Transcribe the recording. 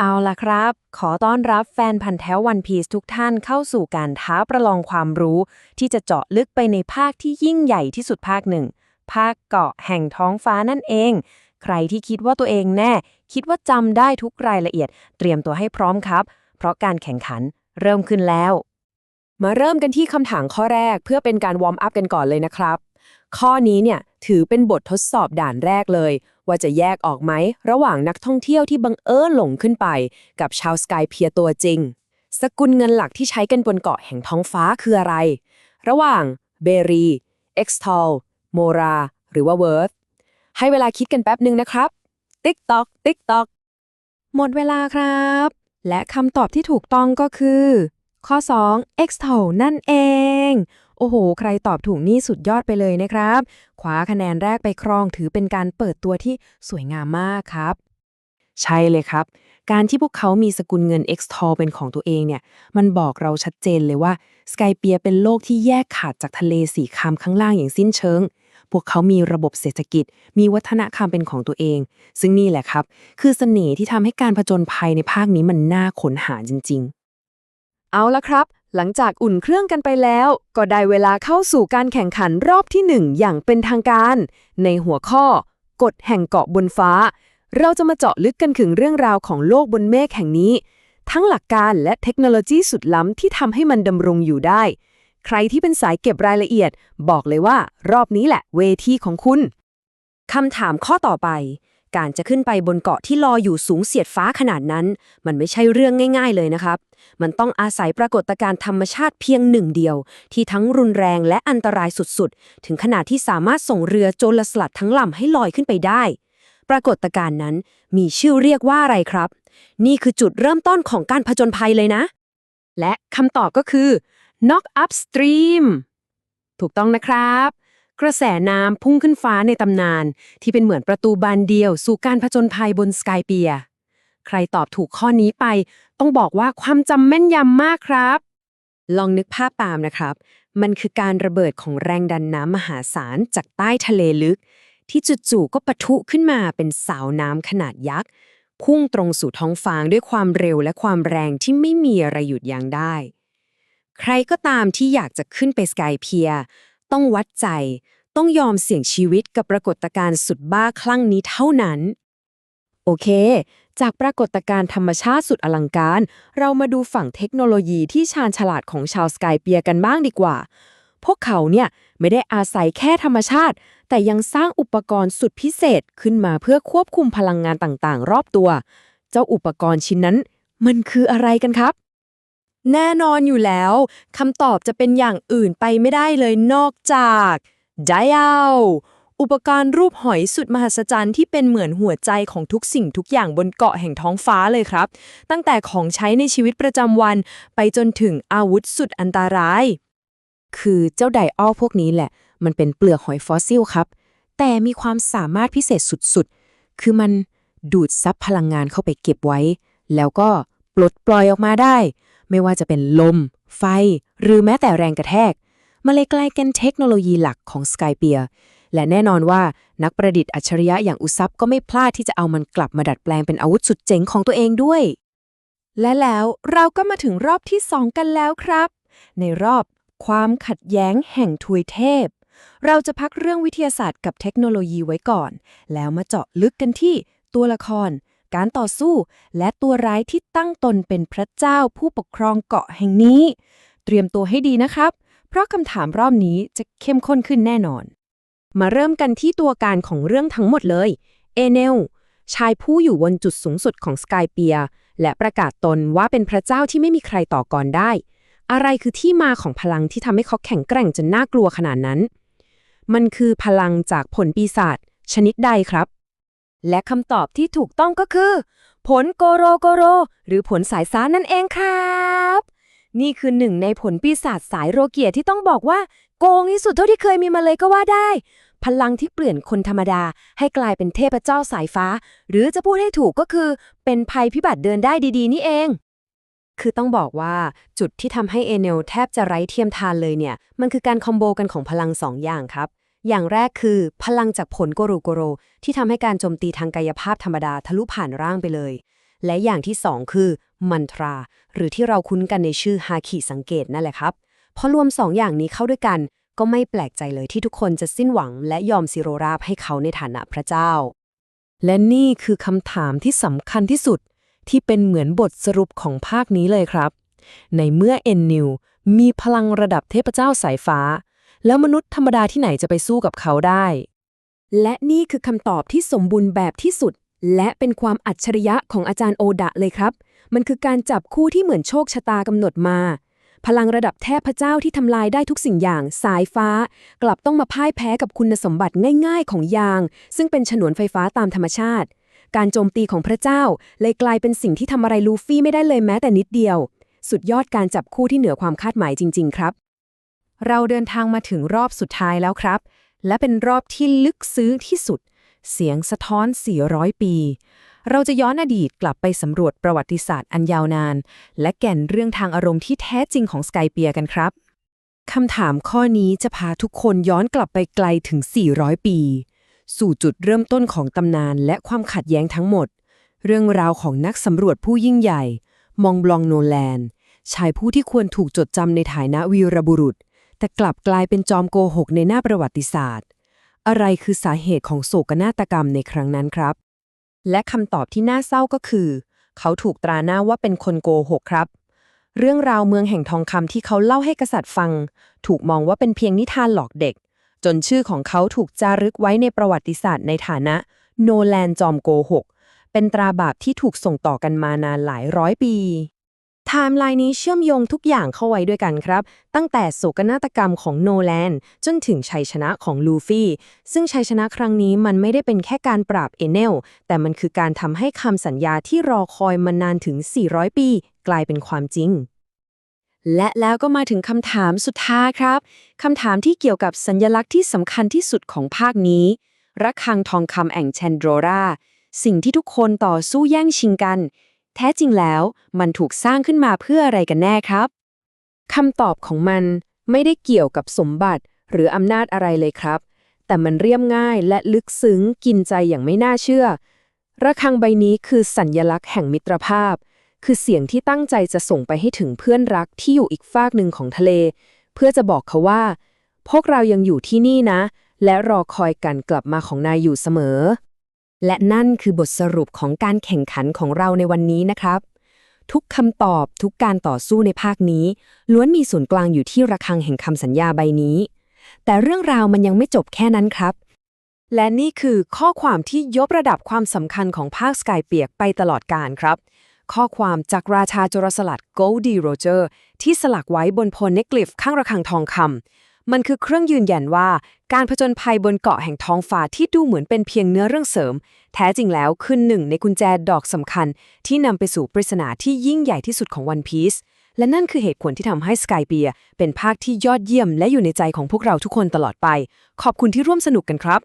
เอาล่ะครับ ขอต้อนรับแฟนพันธ์แท้วันพี e ทุกท่านเข้าสู่การท้าประลองความรู้ ที่จะเจาะลึกไปในภาคที่ยิ่งใหญ่ที่สุดภาคหนึ่ง ภาคเกาะแห่งท้องฟ้านั่นเอง ใครที่คิดว่าตัวเองแน่ คิดว่าจำได้ทุกรายละเอียด เตรียมตัวให้พร้อมครับ เพราะการแข่งขันเริ่มขึ้นแล้ว มาเริ่มกันที่คำถามข้อแรกเพื่อเป็นการวอร์มอัพกันก่อนเลยนะครับ ข้อนี้เนี่ยถือเป็นบททดสอบด่านแรกเลย ว่าจะแยกออกไหม ระหว่างนักท่องเที่ยวที่บังเอิญหลงขึ้นไป กับชาวสกายเพียตัวจริง สกุลเงินหลักที่ใช้กันบนเกาะแห่งท้องฟ้าคืออะไร ระหว่างเบรีเอ็กซ์ทอลโมรา หรือว่าเวิร์ธให้เวลาคิดกันแป๊บหนึ่งนะครับ ติ๊กตอก ติ๊กตอก หมดเวลาครับ และคำตอบที่ถูกต้องก็คือ ข้อ2 x t o นั่นเอง โอ้โห ใครตอบถูกนี่สุดยอดไปเลยนะครับคว้าคะแนนแรกไปครองถือเป็นการเปิดตัวที่สวยงามมากครับ ใช่เลยครับ การที่พวกเขามีสกุลเงิน X t o เป็นของตัวเองเนี่ย มันบอกเราชัดเจนเลยว่าสกายเปียเป็นโลกที่แยกขาดจากทะเลสีคามข้างล่างอย่างสิ้นเชิงพวกเขามีระบบเศรษฐกิจ มีวัฒนธรรมเป็นของตัวเอง ซึ่งนี่แหละครับ คือเสน่ห์ที่ทำให้การผจญภัยในภาคนี้มันน่าค้นหาจริง ๆ เอาละครับ หลังจากอุ่นเครื่องกันไปแล้ว ก็ได้เวลาเข้าสู่การแข่งขันรอบที่1อย่างเป็นทางการ ในหัวข้อกฎแห่งเกาะบนฟ้า เราจะมาเจาะลึกกันถึงเรื่องราวของโลกบนเมฆแห่งนี้ ทั้งหลักการและเทคโนโลยีสุดล้ำที่ทำให้มันดำรงอยู่ได้ ใครที่เป็นสายเก็บรายละเอียด บอกเลยว่า รอบนี้แหละ เวทีของคุณคำถามข้อต่อไป การจะขึ้นไปบนเกาะที่ลอยอยู่สูงเสียดฟ้าขนาดนั้น มันไม่ใช่เรื่องง่าย ๆ เลยนะครับ มันต้องอาศัยปรากฏการณ์ธรรมชาติเพียงหนึ่งเดียว ที่ทั้งรุนแรงและอันตรายสุดๆ ถึงขนาดที่สามารถส่งเรือโจรสลัดทั้งลำให้ลอยขึ้นไปได้ ปรากฏการณ์นั้นมีชื่อเรียกว่าอะไรครับ นี่คือจุดเริ่มต้นของการผจญภัยเลยนะ และคำตอบก็คือ knock upstream ถูกต้องนะครับ กระแสน้ำพุ่งขึ้นฟ้าในตำนาน ที่เป็นเหมือนประตูบานเดียว สู่การผจญภัยบนสกายเปีย ใครตอบถูกข้อนี้ไป ต้องบอกว่าความจำแม่นยำมากครับ ลองนึกภาพตามนะครับ มันคือการระเบิดของแรงดันน้ำมหาศาลจากใต้ทะเลลึก ที่จู่ๆก็ปะทุขึ้นมาเป็นสาวน้ำขนาดยักษ์พุ่งตรงสู่ท้องฟ้าด้วยความเร็วและความแรงที่ไม่มีอะไรหยุดยั้งได้ ใครก็ตามที่อยากจะขึ้นไปสกายเพียร ต้องวัดใจ ต้องยอมเสี่ยงชีวิตกับปรากฏการณ์สุดบ้าคลั่งนี้เท่านั้น โอเค จากปรากฏการณ์ธรรมชาติสุดอลังการ เรามาดูฝั่งเทคโนโลยีที่ชาญฉลาดของชาวสกายเปียกันบ้างดีกว่า พวกเขาเนี่ยไม่ได้อาศัยแค่ธรรมชาติ แต่ยังสร้างอุปกรณ์สุดพิเศษขึ้นมาเพื่อควบคุมพลังงานต่างๆ รอบตัว เจ้าอุปกรณ์ชิ้นนั้น มันคืออะไรกันครับ แน่นอนอยู่แล้วคำตอบจะเป็นอย่างอื่นไปไม่ได้เลยนอกจากไดอาอุปกรณ์รูปหอยสุดมหัศจรรย์ที่เป็นเหมือนหัวใจของทุกสิ่งทุกอย่างบนเกาะแห่งท้องฟ้าเลยครับ ตั้งแต่ของใช้ในชีวิตประจำวัน ไปจนถึงอาวุธสุดอันตราย คือเจ้าไดออลพวกนี้แหละ มันเป็นเปลือกหอยฟอสซิลครับ แต่มีความสามารถพิเศษสุดๆ คือมันดูดซับพลังงานเข้าไปเก็บไว้ แล้วก็ ปลดปล่อยออกมาได้ ไม่ว่าจะเป็นลม ไฟ หรือแม้แต่แรงกระแทกมันเลยกลายเป็นเทคโนโลยีหลักของสกายเปียและแน่นอนว่านักประดิษฐ์อัจฉริยะอย่างอุซับก็ไม่พลาดที่จะเอามันกลับมาดัดแปลงเป็นอาวุธสุดเจ๋งของตัวเองด้วย และแล้วเราก็มาถึงรอบที่2กันแล้วครับ ในรอบความขัดแย้งแห่งทวยเทพ เราจะพักเรื่องวิทยาศาสตร์กับเทคโนโลยีไว้ก่อน แล้วมาเจาะลึกกันที่ตัวละคร การต่อสู้ และตัวร้ายที่ตั้งตนเป็นพระเจ้าผู้ปกครองเกาะแห่งนี้ เตรียมตัวให้ดีนะครับ เพราะคำถามรอบนี้จะเข้มข้นขึ้นแน่นอน มาเริ่มกันที่ตัวการของเรื่องทั้งหมดเลย เอเนล ชายผู้อยู่บนจุดสูงสุดของสกายเปีย และประกาศตนว่าเป็นพระเจ้าที่ไม่มีใครต่อกรได้ อะไรคือที่มาของพลังที่ทำให้เขาแข็งแกร่งจนน่ากลัวขนาดนั้น มันคือพลังจากผลปีศาจชนิดใดครับ และคำตอบที่ถูกต้องก็คือ ผลโกโรโกโร หรือผลสายฟ้านั่นเองครับ นี่คือหนึ่งในผลปีศาจสายโรเกียที่ต้องบอกว่า โกงที่สุดเท่าที่เคยมีมาเลยก็ว่าได้ พลังที่เปลี่ยนคนธรรมดา ให้กลายเป็นเทพเจ้าสายฟ้า หรือจะพูดให้ถูกก็คือ เป็นภัยพิบัติเดินได้ดีๆ นี่เองคือต้องบอกว่าจุดที่ทำให้เอเนลแทบจะไร้เทียมทานเลยเนี่ย มันคือการคอมโบกันของพลังสองอย่างครับ อย่างแรกคือ พลังจากผลโกโรโกโร ที่ทำให้การโจมตีทางกายภาพธรรมดาทะลุผ่านร่างไปเลย และอย่างที่สองคือมันตรา หรือที่เราคุ้นกันในชื่อฮาคิสังเกตนั่นแหละครับพอรวมสองอย่างนี้เข้าด้วยกัน ก็ไม่แปลกใจเลยที่ทุกคนจะสิ้นหวัง และยอมสิโรราบให้เขาในฐานะพระเจ้า และนี่คือคำถามที่สำคัญที่สุด ที่เป็นเหมือนบทสรุปของภาคนี้เลยครับ ในเมื่อเอ็นนิวมีพลังระดับเทพเจ้าสายฟ้า แล้วมนุษย์ธรรมดาที่ไหนจะไปสู้กับเขาได้ และนี่คือคำตอบที่สมบูรณ์แบบที่สุด และเป็นความอัจฉริยะของอาจารย์โอดะเลยครับ มันคือการจับคู่ที่เหมือนโชคชะตากำหนดมา พลังระดับเทพเจ้าที่ทำลายได้ทุกสิ่งอย่างสายฟ้า กลับต้องมาพ่ายแพ้กับคุณสมบัติง่าย ๆ ของยาง ซึ่งเป็นฉนวนไฟฟ้าตามธรรมชาติ การโจมตีของพระเจ้า เลยกลายเป็นสิ่งที่ทำอะไรลูฟี่ไม่ได้เลยแม้แต่นิดเดียว สุดยอดการจับคู่ที่เหนือความคาดหมายจริง ๆ ครับ เราเดินทางมาถึงรอบสุดท้ายแล้วครับ และเป็นรอบที่ลึกซึ้งที่สุด เสียงสะท้อน 400 ปี เราจะย้อนอดีตกลับไปสำรวจประวัติศาสตร์อันยาวนาน และแก่นเรื่องทางอารมณ์ที่แท้จริงของสกายเปียกันครับคำถามข้อนี้จะพาทุกคนย้อนกลับไปไกลถึง 400 ปี สู่จุดเริ่มต้นของตำนานและความขัดแย้งทั้งหมด เรื่องราวของนักสำรวจผู้ยิ่งใหญ่ มองบลองโนแลน ชายผู้ที่ควรถูกจดจำในฐานะวีรบุรุษ แต่กลับกลายเป็นจอมโกหกในหน้าประวัติศาสตร์ อะไรคือสาเหตุของโศกนาฏกรรมในครั้งนั้นครับ และคำตอบที่น่าเศร้าก็คือ เขาถูกตราหน้าว่าเป็นคนโกหกครับ เรื่องราวเมืองแห่งทองคำที่เขาเล่าให้กษัตริย์ฟัง ถูกมองว่าเป็นเพียงนิทานหลอกเด็ก จนชื่อของเขาถูกจารึกไว้ในประวัติศาสตร์ในฐานะโนแลนจอมโกหกเป็นตราบาปที่ถูกส่งต่อกันมานานหลายร้อยปี ไทม์ไลน์นี้เชื่อมโยงทุกอย่างเข้าไว้ด้วยกันครับ ตั้งแต่โศกนาฏกรรมของโนแลนจนถึงชัยชนะของลูฟี่ ซึ่งชัยชนะครั้งนี้มันไม่ได้เป็นแค่การปราบเอเนล แต่มันคือการทำให้คำสัญญาที่รอคอยมานานถึง 400 ปี กลายเป็นความจริง และแล้วก็มาถึงคำถามสุดท้ายครับคำถามที่เกี่ยวกับสัญลักษณ์ที่สำคัญที่สุดของภาคนี้ระฆังทองคำแอ่งแชนโดราสิ่งที่ทุกคนต่อสู้แย่งชิงกัน แท้จริงแล้ว มันถูกสร้างขึ้นมาเพื่ออะไรกันแน่ครับคำตอบของมันไม่ได้เกี่ยวกับสมบัติหรืออำนาจอะไรเลยครับ แต่มันเรียบง่ายและลึกซึ้งกินใจอย่างไม่น่าเชื่อ ระฆังใบนี้คือสัญญลักษณ์แห่งมิตรภาพ คือเสียงที่ตั้งใจจะส่งไปให้ถึงเพื่อนรักที่อยู่อีกฟากหนึ่งของทะเล เพื่อจะบอกเขาว่า พวกเรายังอยู่ที่นี่นะ และรอคอยกันกลับมาของนายอยู่เสมอ และนั่นคือบทสรุปของการแข่งขันของเราในวันนี้นะครับ ทุกคำตอบทุกการต่อสู้ในภาคนี้ ล้วนมีศูนย์กลางอยู่ที่ระฆังแห่งคำสัญญาใบนี้ แต่เรื่องราวมันยังไม่จบแค่นั้นครับ และนี่คือข้อความที่ยกระดับความสำคัญของภาคสกายเปียกไปตลอดกาลครับ ข้อความจากราชาโจรสลัดโกลดีโรเจอร์ที่สลักไว้บนโพเนกลิฟข้างระฆังทองคำ มันคือเครื่องยืนยันว่าการผจญภัยบนเกาะแห่งท้องฟ้าที่ดูเหมือนเป็นเพียงเนื้อเรื่องเสริม แท้จริงแล้วคือหนึ่งในกุญแจดอกสำคัญ ที่นำไปสู่ปริศนาที่ยิ่งใหญ่ที่สุดของวันพีซและนั่นคือเหตุผลที่ทำให้สกายเปียเป็นภาคที่ยอดเยี่ยมและอยู่ในใจของพวกเราทุกคนตลอดไป ขอบคุณที่ร่วมสนุกกันครับ